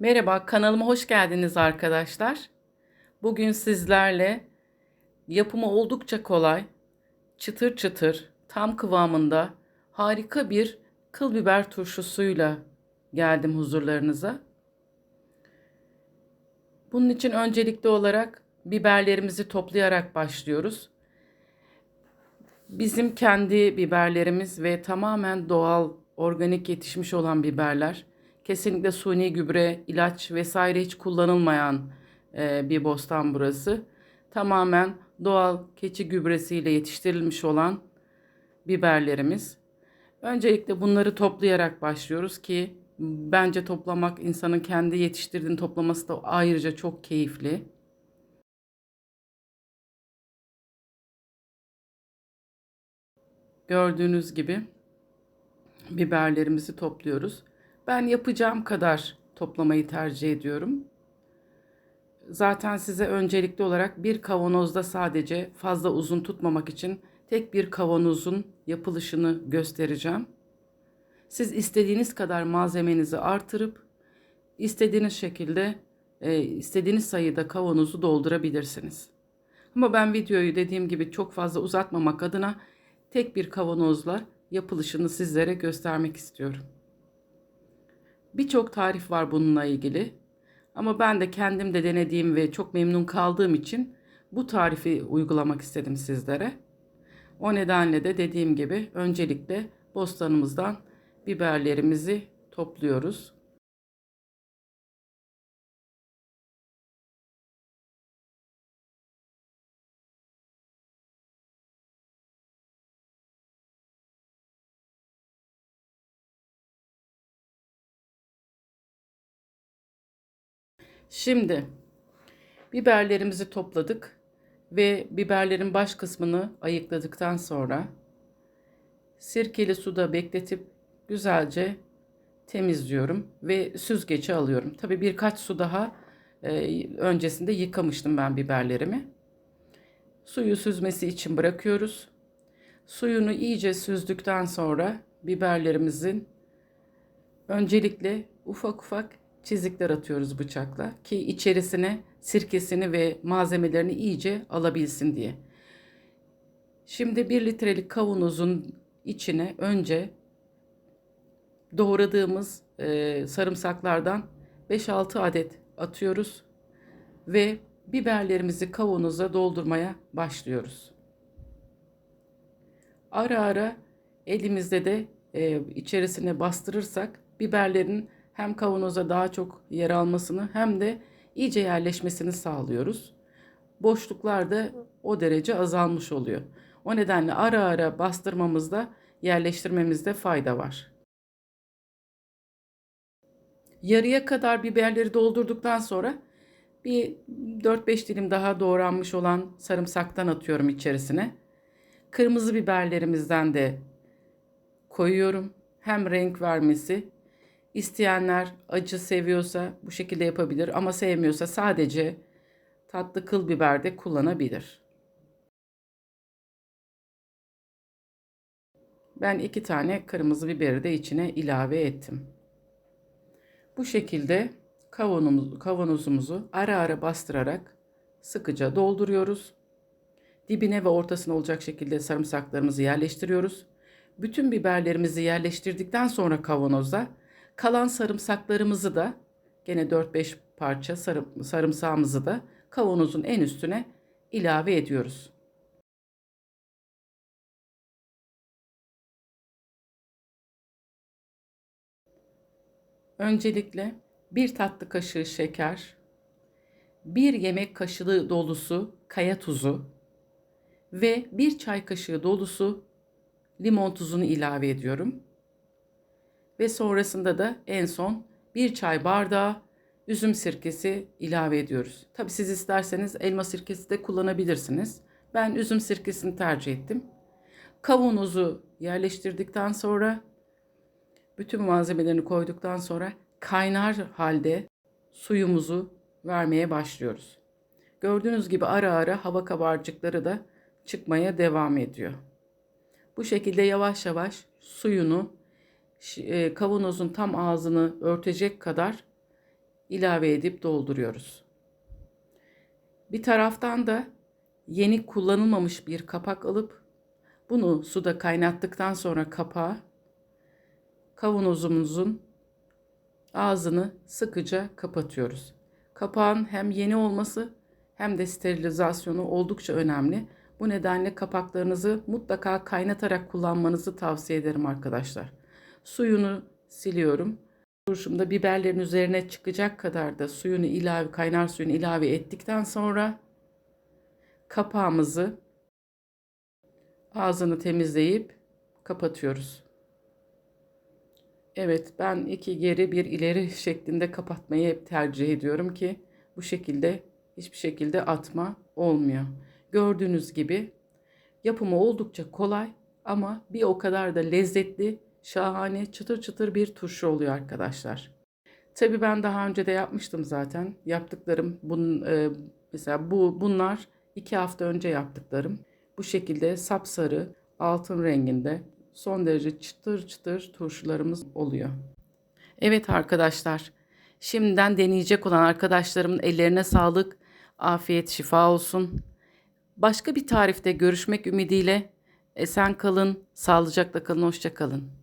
Merhaba, kanalıma hoş geldiniz arkadaşlar. Bugün sizlerle yapımı oldukça kolay, çıtır çıtır, tam kıvamında harika bir kıl biber turşusuyla geldim huzurlarınıza. Bunun için öncelikli olarak biberlerimizi toplayarak başlıyoruz. Bizim kendi biberlerimiz ve tamamen doğal, organik yetişmiş olan biberler. Kesinlikle suni gübre, ilaç vesaire hiç kullanılmayan e, bir bostan burası. Tamamen doğal keçi gübresiyle yetiştirilmiş olan biberlerimiz. Öncelikle bunları toplayarak başlıyoruz ki bence toplamak insanın kendi yetiştirdiğini toplaması da ayrıca çok keyifli. Gördüğünüz gibi biberlerimizi topluyoruz. Ben yapacağım kadar toplamayı tercih ediyorum. Zaten size öncelikli olarak bir kavanozda sadece fazla uzun tutmamak için tek bir kavanozun yapılışını göstereceğim. Siz istediğiniz kadar malzemenizi artırıp istediğiniz şekilde e, istediğiniz sayıda kavanozu doldurabilirsiniz. Ama ben videoyu dediğim gibi çok fazla uzatmamak adına tek bir kavanozla yapılışını sizlere göstermek istiyorum. Birçok tarif var bununla ilgili. Ama ben de kendim de denediğim ve çok memnun kaldığım için bu tarifi uygulamak istedim sizlere. O nedenle de dediğim gibi öncelikle bostanımızdan biberlerimizi topluyoruz. Şimdi biberlerimizi topladık ve biberlerin baş kısmını ayıkladıktan sonra sirkeli suda bekletip güzelce temizliyorum ve süzgece alıyorum. Tabi birkaç su daha e, öncesinde yıkamıştım ben biberlerimi. Suyu süzmesi için bırakıyoruz. Suyunu iyice süzdükten sonra biberlerimizin öncelikle ufak ufak çizikler atıyoruz bıçakla ki içerisine sirkesini ve malzemelerini iyice alabilsin diye. Şimdi 1 litrelik kavanozun içine önce doğradığımız e, sarımsaklardan 5-6 adet atıyoruz ve biberlerimizi kavanoza doldurmaya başlıyoruz. Ara ara elimizde de e, içerisine bastırırsak biberlerin hem kavanoza daha çok yer almasını hem de iyice yerleşmesini sağlıyoruz. Boşluklar da o derece azalmış oluyor. O nedenle ara ara bastırmamızda, yerleştirmemizde fayda var. Yarıya kadar biberleri doldurduktan sonra bir 4-5 dilim daha doğranmış olan sarımsaktan atıyorum içerisine. Kırmızı biberlerimizden de koyuyorum. Hem renk vermesi İsteyenler acı seviyorsa bu şekilde yapabilir ama sevmiyorsa sadece tatlı kıl biber de kullanabilir. Ben iki tane kırmızı biberi de içine ilave ettim. Bu şekilde kavanozumuzu, kavanozumuzu ara ara bastırarak sıkıca dolduruyoruz. Dibine ve ortasına olacak şekilde sarımsaklarımızı yerleştiriyoruz. Bütün biberlerimizi yerleştirdikten sonra kavanoza Kalan sarımsaklarımızı da gene 4-5 parça sarım, sarımsağımızı da kavanozun en üstüne ilave ediyoruz. Öncelikle bir tatlı kaşığı şeker, bir yemek kaşığı dolusu kaya tuzu ve bir çay kaşığı dolusu limon tuzunu ilave ediyorum ve sonrasında da en son bir çay bardağı üzüm sirkesi ilave ediyoruz. Tabi siz isterseniz elma sirkesi de kullanabilirsiniz. Ben üzüm sirkesini tercih ettim. Kavanozu yerleştirdikten sonra bütün malzemelerini koyduktan sonra kaynar halde suyumuzu vermeye başlıyoruz. Gördüğünüz gibi ara ara hava kabarcıkları da çıkmaya devam ediyor. Bu şekilde yavaş yavaş suyunu kavanozun tam ağzını örtecek kadar ilave edip dolduruyoruz. Bir taraftan da yeni kullanılmamış bir kapak alıp bunu suda kaynattıktan sonra kapağı kavanozumuzun ağzını sıkıca kapatıyoruz. Kapağın hem yeni olması hem de sterilizasyonu oldukça önemli. Bu nedenle kapaklarınızı mutlaka kaynatarak kullanmanızı tavsiye ederim arkadaşlar. Suyunu siliyorum. Turşumda biberlerin üzerine çıkacak kadar da suyunu ilave, kaynar suyunu ilave ettikten sonra kapağımızı ağzını temizleyip kapatıyoruz. Evet, ben iki geri bir ileri şeklinde kapatmayı hep tercih ediyorum ki bu şekilde hiçbir şekilde atma olmuyor. Gördüğünüz gibi yapımı oldukça kolay ama bir o kadar da lezzetli, şahane, çıtır çıtır bir turşu oluyor arkadaşlar. Tabii ben daha önce de yapmıştım zaten. Yaptıklarım bunun e, mesela bu bunlar iki hafta önce yaptıklarım. Bu şekilde sapsarı, altın renginde son derece çıtır çıtır turşularımız oluyor. Evet arkadaşlar, şimdiden deneyecek olan arkadaşlarımın ellerine sağlık, afiyet, şifa olsun. Başka bir tarifte görüşmek ümidiyle esen kalın, sağlıcakla kalın, hoşça kalın.